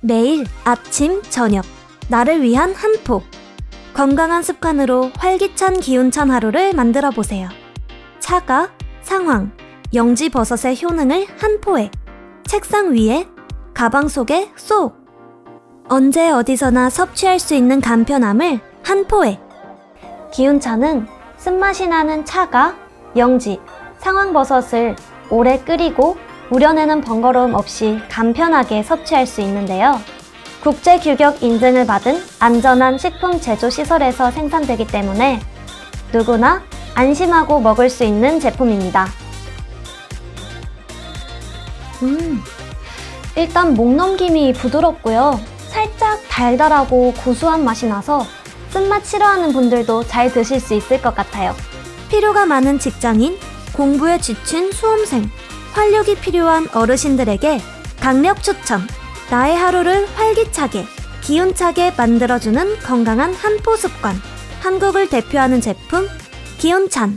매일 아침, 저녁. 나를 위한 한 포. 건강한 습관으로 활기찬 기운찬 하루를 만들어 보세요. 차가, 상황, 영지 버섯의 효능을 한 포에. 책상 위에, 가방 속에 쏙. 언제 어디서나 섭취할 수 있는 간편함을 한 포에. 기운차는 쓴맛이 나는 차가, 영지, 상황버섯을 오래 끓이고 우려내는 번거로움 없이 간편하게 섭취할 수 있는데요. 국제 규격 인증을 받은 안전한 식품 제조 시설에서 생산되기 때문에 누구나 안심하고 먹을 수 있는 제품입니다. 음, 일단 목 넘김이 부드럽고요. 살짝 달달하고 고소한 맛이 나서 쓴맛 싫어하는 분들도 잘 드실 수 있을 것 같아요. 필요가 많은 직장인, 공부에 지친 수험생, 활력이 필요한 어르신들에게 강력 추천! 나의 하루를 활기차게, 기운차게 만들어주는 건강한 한포 습관. 한국을 대표하는 제품, 기운찬.